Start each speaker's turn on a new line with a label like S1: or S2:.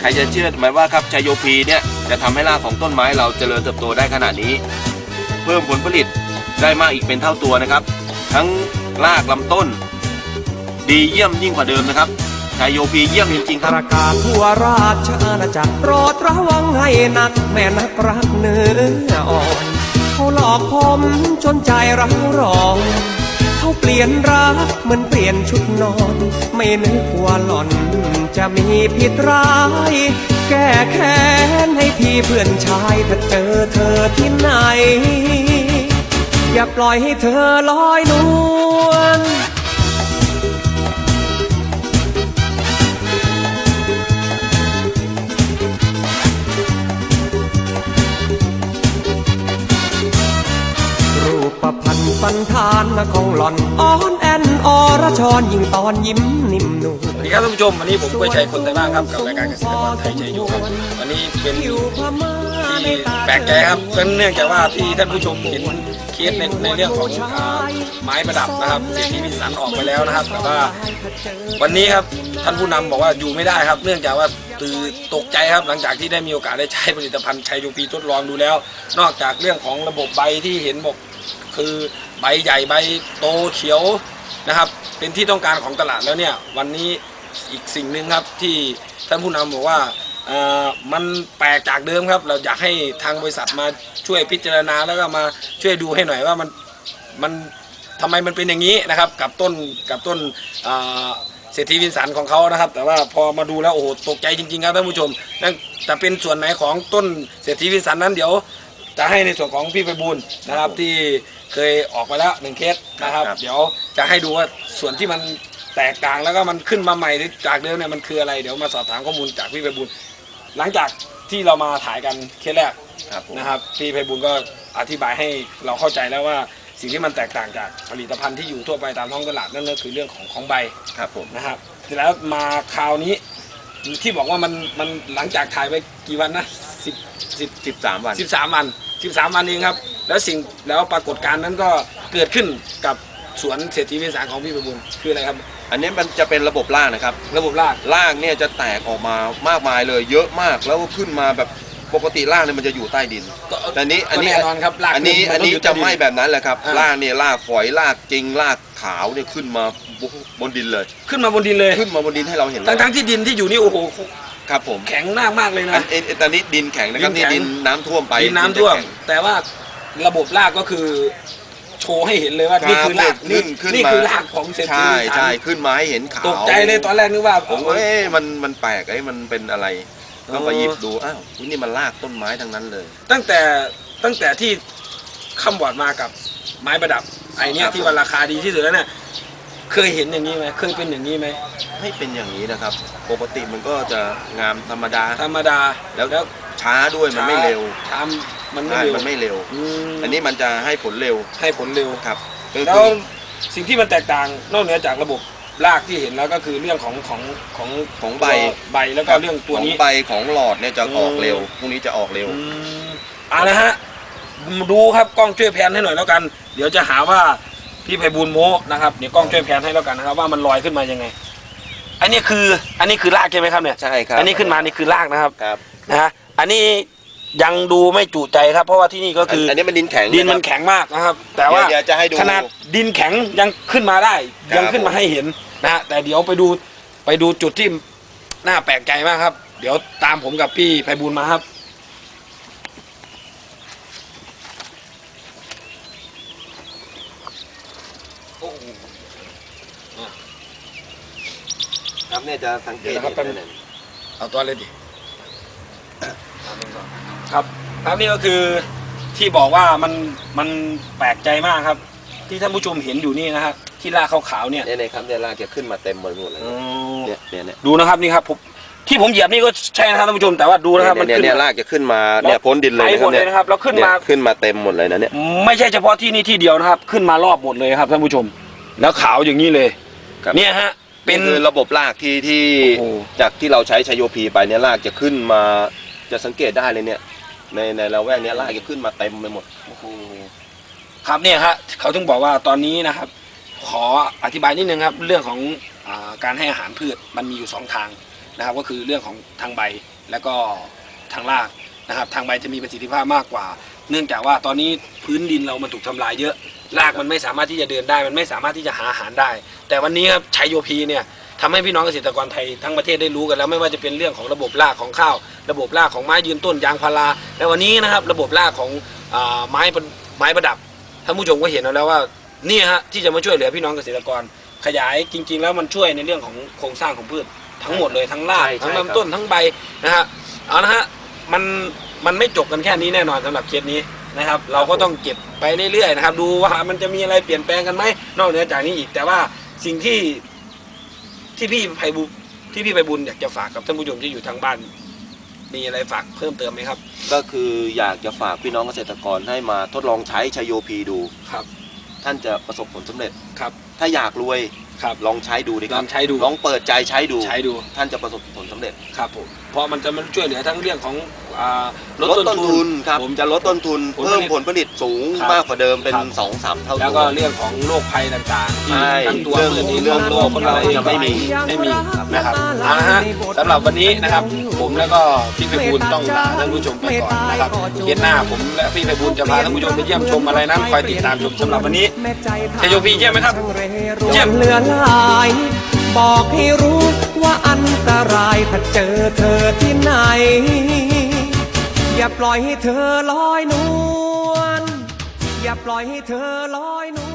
S1: ใครจะเชื่อไหมว่าครับชัยโยพีเนี่ยจะทำให้รากของต้นไม้เราเจริญเติบโตได้ขนาดนี้ เพิ่มผลผลิตได้มากอีกเป็นเท่าตัวนะครับ ทั้งรากลำต้น ดีเยี่ยมยิ่งกว่าเดิมนะครับชัยโยพีเยี่ยมจริงๆครับ
S2: ระกาศทั่วราชอาณาจักรโปรดระวังให้หนักแม่นักรักเนื้ออ่อนเขาหลอกผมจนใจรังรองเขาเปลี่ยนรักเหมือนเปลี่ยนชุดนอน ไม่นึกว่าหล่อน จะมีผิดร้าย แก้แค้นให้พี่เพื่อนชายถ้าเจอเธอที่ไหน อย่าปล่อยให้เธอลอยนวล พันสันธานของหล่อนอ่อนแอนอรชรยิ่งตอนยิ้มนิ่มนุ่ม
S3: สวัสดีครับท่านผู้ชมวันนี้ผมกล้วยชัยคนไทยบ้างครับกับรายการเกษตรกรไทยใจอยู่ครับวันนี้เป็นที่แปลกใจครับก็เนื่องจากว่าที่ท่านผู้ชมเห็นเคสในในเรื่องของอ่า ม้ประดับนะครับเศรษฐีวิสันออกไปแล้วนะครับแต่ว่าวันนี้ครับท่านผู้นำบอกว่าอยู่ไม่ได้ครับ เนื่องจากว่าตื่นตกใจครับหลังจากที่ได้มีโอกาสได้ใช้ผลิตภัณฑ์ชัยยูปีทดลองดูแล้ว นอกจากเรื่องของระบบใบที่เห็นบอกคือใบใหญ่ใบโตเขียวนะครับ เป็นที่ต้องการของตลาดแล้วเนี่ยวันนี้อีกสิ่งหนึ่งครับที่ท่านผู้นำบอกว่าเอ่อมันแปลกจากเดิมครับ เราอยากให้ทางบริษัทมาช่วยพิจารณาแล้วก็มาช่วยดูให้หน่อยว่ามันมัน ทำไมมันเป็นอย่างนี้นะครับ กับต้นกับต้นเอ่อเศรษฐีวินสันของเขานะครับ แต่ว่าพอมาดูแล้วโอ้โหตกใจจริงๆครับท่านผู้ชมนั่นแต่เป็นส่วนไหนของต้นเศรษฐีวินสันนั้นเดี๋ยวจะให้ในส่วนของพี่ไปบูลย์นะครับที่เคยออกมาแล้วหนึ่งเคสนะครับ
S1: ครับ
S3: เดี๋ยวจะให้ดูว่าส่วนที่มันแตกต่างแล้วก็มันขึ้นมาใหม่หรือจากเดิมเนี่ยมันคืออะไรเดี๋ยวมาสอบถามข้อมูลจากพี่ไปบูลย์หลังจากที่เรามาถ่ายกันเคสแรก
S1: ครับผม
S3: นะครับพี่ไปบูลย์ก็อธิบายให้เราเข้าใจแล้วว่า สิ่งที่มันแตกต่างจากผลิตภัณฑ์ที่อยู่ทั่วไปตามท้องตลาดนั่นก็คือเรื่องของของใบ
S1: ครับผม
S3: นะครับเสร็จแล้วมาคราวนี้ที่บอกว่ามันมันหลังจากถ่ายไปกี่วันนะสิบสิบ
S1: สิบสามวัน
S3: 13วัน13วันเองครับ แล้วสิ่งแล้วปรากฏการณ์นั้นก็เกิดขึ้นกับสวนเศรษฐีวิสารของพี่ประบุญคืออะไรครับ
S1: อันนี้มันจะเป็นระบบล่างนะครับ
S3: ระบบราก
S1: ล่างเนี่ยจะแตกออกมามากมายเลยเยอะมากแล้วก็ขึ้นมาแบบ ปกติล่างเนี่ยมันจะอยู่ใต้ดิน
S3: ก็
S1: แต่อันนี้อันนี้
S3: ก็แน่นอนครับราก
S1: อันนี้
S3: มั
S1: อัน
S3: ต้ง
S1: นี้
S3: ยู่
S1: จะ
S3: ใต้ดิ
S1: ไม่แบบนั้นแหละครับ
S3: อ่า
S1: ล่างเนี่ยล่ากฝอยล่ากจริงล่ากขาวเนี่ยขึ้นมาบนดินเลย
S3: ขึ้นมาบนดินเลย
S1: ขึ้นมาบนดินให้เราเห็น
S3: ทั้งทั้งที่ดินที่อยู่นี่โอ้โห
S1: ครับผม
S3: แข็งมากมากเลย
S1: อั
S3: นะ
S1: นเอ็นตอนนี้ดินแข็งนะครับ
S3: ดิน
S1: นี่
S3: แข็ง
S1: ดินน้ำท่วมไป
S3: ดินน้ำท่วม
S1: จะแข็ง
S3: แต่ว่าระบบรากก็คือโชว์ให้เห็นเลยว่า
S1: ครับ
S3: นี่คือราก
S1: ขึ้
S3: นี่
S1: นขึ้น
S3: นี่
S1: มา
S3: คือรากของเศรษฐี
S1: ใช่
S3: วิสาร
S1: ใช่ขึ้นมาให้เห็นขาว
S3: ตกใจเลยตอนแรกนึกว่า
S1: ผมว่าเอ๊ะมันมันแปลกไอ้ยมันเป็นอะไร ก็
S3: อ๋อ
S1: ไปหยิบดูอ้าวอุ๊ยนี่มันลากต้นไม้ทั้งนั้นเลย
S3: ตั้งแต่ตั้งแต่ที่คำบอดมากับไม้ประดับไอเนี้ย
S1: ครับ
S3: ที่ว่าราคาดีที่สุดแล้วเนี่ยเคยเห็นอย่างนี้ไหมเคยเป็นอย่างนี้ไหม
S1: ไม่เป็นอย่างนี้นะครับ ปกติมันก็จะงามธรรมดา
S3: ธรรมดา
S1: แล้ว
S3: แล้ว
S1: ช้าด้วยมันไม่เร็ว
S3: ทำมันไม่
S1: ใช่
S3: เร็ว
S1: มันไม่เร็ว
S3: อืม
S1: อันนี้มันจะให้ผลเร็ว
S3: ให้ผลเร็ว
S1: ครับก็
S3: แล้
S1: คื
S3: ว
S1: อ
S3: สิ่งที่มันแตกต่างนอกเหนือจากระบบ รากที่เห็นแล้วก็คือเรื่องของของของ
S1: ของใบ
S3: ตัวใบแล้วก็เรื่องตัวนี้
S1: ของใบของหลอดเนี่ยจะออก
S3: อืม
S1: เร็วพรุ่งนี้จะออกเร็ว
S3: อืมเอาละฮะดูครับกล้องช่วยแพนให้หน่อยแล้วกัน เดี๋ยวจะหาว่าพี่ไพบูลย์โมนะครับเดี๋ยวกล้องช่วยแพนให้แล้วกันนะครับ ว่ามันลอยขึ้นมายังไง อันนี้คืออันนี้คือรากใช่ไหมครับเนี่ย
S1: ใช่ครับ
S3: อันนี้ขึ้นมานี่คือรากนะครับ
S1: ครับ
S3: นะฮะอันนี้ยังดูไม่จุใจครับ เพราะว่าที่นี่ก็คือ
S1: อันนี้มันดินแข็ง
S3: ดินมันะ
S1: ครับ
S3: แข็งมากนะครับ แต่ว่า
S1: เดี๋ยวจะให้ดู
S3: ขนาดดินแข็งยังขึ้นมาได้
S1: ครับ
S3: ยังขึ้นมาให้เห็น นะฮะแต่เดี๋ยวไปดูไปดูจุดที่น่าแปลกใจมากครับ เดี๋ยวตามผมกับพี่ไพบูลย์มาครับ
S1: ครับเนี่ยจะสังเกต
S3: เดี๋ยวนะครับ
S1: เห็น
S3: แป๊บนึง เอาตัวเลยดิ ครับครับนี่ก็คือที่บอกว่ามันมันแปลกใจมากครับ ที่ท่านผู้ชมเห็นอยู่นี่นะครับ ที่ลากขาวๆเนี่ย
S1: เนี่ยเนี่ยครับเนี่ยรากจะขึ้นมาเต็มหมดเลย
S3: อืม
S1: เนี่ยเนี่ยเนี่ย
S3: ดูนะครับนี่ครับผมที่ผมเหยียบนี่ก็ใช่นะครับท่านผู้ชมแต่ว่าดูนะครับมัน
S1: เนี่ย
S3: ขึ้น
S1: เนี่ย
S3: มา
S1: รากจะขึ้นมาเนี่ยพ้นดินเลย
S3: ไป
S1: นะ
S3: ห
S1: ค
S3: ม
S1: รับ
S3: ดเลยนะครับแล้วขึ้นมา
S1: เยขึ้นมาเต็มหมดเลยนะเนี่ย
S3: ไม่ใช่เฉพาะที่นี่ที่เดียวนะครับ ขึ้นมารอบหมดเลยครับท่านผู้ชม แล้วขาวอย่างนี้เลย
S1: ครับ
S3: เนี่ยฮะเป็น
S1: นี่คือระบบรากที่ที่
S3: โอ้โห
S1: จากที่เราใช้ชโยพีไปเนี่ยรากจะขึ้นมาจะสังเกตได้เลยเนี่ยในในละแวกเนี้ยรากจะขึ้นมาเต็มไปหมด
S3: โอ้โหครับเนี่ยฮะเขาถึงบอกว่าตอนนี้นะครับ ขออธิบายนิดนึงครับเรื่องของอการให้อาหารพืชมันมีอยู่สองทางนะครับ ก็คือเรื่องของทางใบแล้วก็ทางรากนะครับ ทางใบจะมีประสิทธิภาพมากกว่า เนื่องจากว่าตอนนี้พื้นดินเรามันถูกทำลายเยอะรากมันไม่สามารถที่จะเดินได้ มันไม่สามารถที่จะหาอาหารได้ แต่วันนี้ครับชัยโยพีเนี่ยทำให้พี่น้องเกษตรกรไทยทั้งประเทศได้รู้กันแล้วไม่ว่าจะเป็นเรื่องของระบบรากของข้าว ระบบรากของไม้ยืนต้นยางพาราและวันนี้นะครับระบบรากของอไม้ไม้ประดับท่านผู้ชมก็เห็นแล้วว่า นี่ฮะที่จะมาช่วยเหลือพี่น้องเกษตรกร ขยายจริง ๆ แล้วมันช่วยในเรื่องของโครงสร้างของพืชทั้งหมดเลยทั้งราก
S1: ใช่ใช่
S3: ทั้ง
S1: ครับ
S3: ลำต้นทั้งใบนะฮะเอานะฮะมันมันไม่จบกันแค่นี้แน่นอนสำหรับเคสนี้นะครับ เราก็ต้องเก็บไปเรื่อยๆนะครับ ดูว่ามันจะมีอะไรเปลี่ยนแปลงกันไหมนอกเหนือจากนี้อีก แต่ว่าสิ่งที่ที่พี่ไพบุที่พี่ไพบุญอยากจะฝากกับท่านผู้ชมที่อยู่ทางบ้าน มีอะไรฝากเพิ่มเติมไหมครับ
S1: ก็คืออยากจะฝากพี่น้องเกษตรกรให้มาทดลองใช้ชโยพีดู
S3: ครับ
S1: ท่านจะประสบผลสำเร็จ
S3: ครับ
S1: ถ้าอยากรวย
S3: ครับ
S1: ลองใช้ดูดีค
S3: ล
S1: รั
S3: อบงใช้ดู
S1: ลองเปิดใจใช้ดู
S3: ใช้ดู
S1: ท่านจะประสบผลสำเร็จ
S3: ครับผมเพราะมันจะมันช่วยเหลือทั้งเรื่องของ อ่าล
S1: ล
S3: ด
S1: ด
S3: ต้
S1: ต้
S3: น
S1: น
S3: ทุ
S1: ทุ
S3: น
S1: นครับ
S3: ผม
S1: จะลดต้นทุน
S3: ผลผลิต
S1: เพิ่มผลผลิตสูง
S3: ครับ
S1: มากกว่าเดิมเป็น
S3: ครับ
S1: สองสามเท่า
S3: แล้ว
S1: ตั
S3: ก็
S1: ว
S3: เรื่องของโรคภัยต่างๆที่
S1: ใช่
S3: ทั้งตัว
S1: เรื่อง
S3: พืชเอง
S1: เรื่อง
S3: โรคคนเราเอง
S1: จะไม่มี
S3: ไม่มีนะครับเอาละฮะสำหรับวันนี้นะครับ ผมแล้วก็พี่ไพบูลย์ต้องลาท่านผู้ชมไปก่อนนะครับเย็นหน้าผมและพี่ไพบูลย์จะพาท่านผู้ชมไปเยี่ยมชมอะไรนั้นคอยติดตามชมสำหรับวันนี้ชโยพีเยี่ยมไหมครับ เยี่
S2: เยี่
S3: ย
S2: ย
S3: ม
S2: มเลือหลาย บอกให้รู้ว่าอัน ตรายถ้าเจอเธอที่ไหน อย่าปล่อยให้เธอลอยนวลอย่าปล่อยให้เธอลอยนวล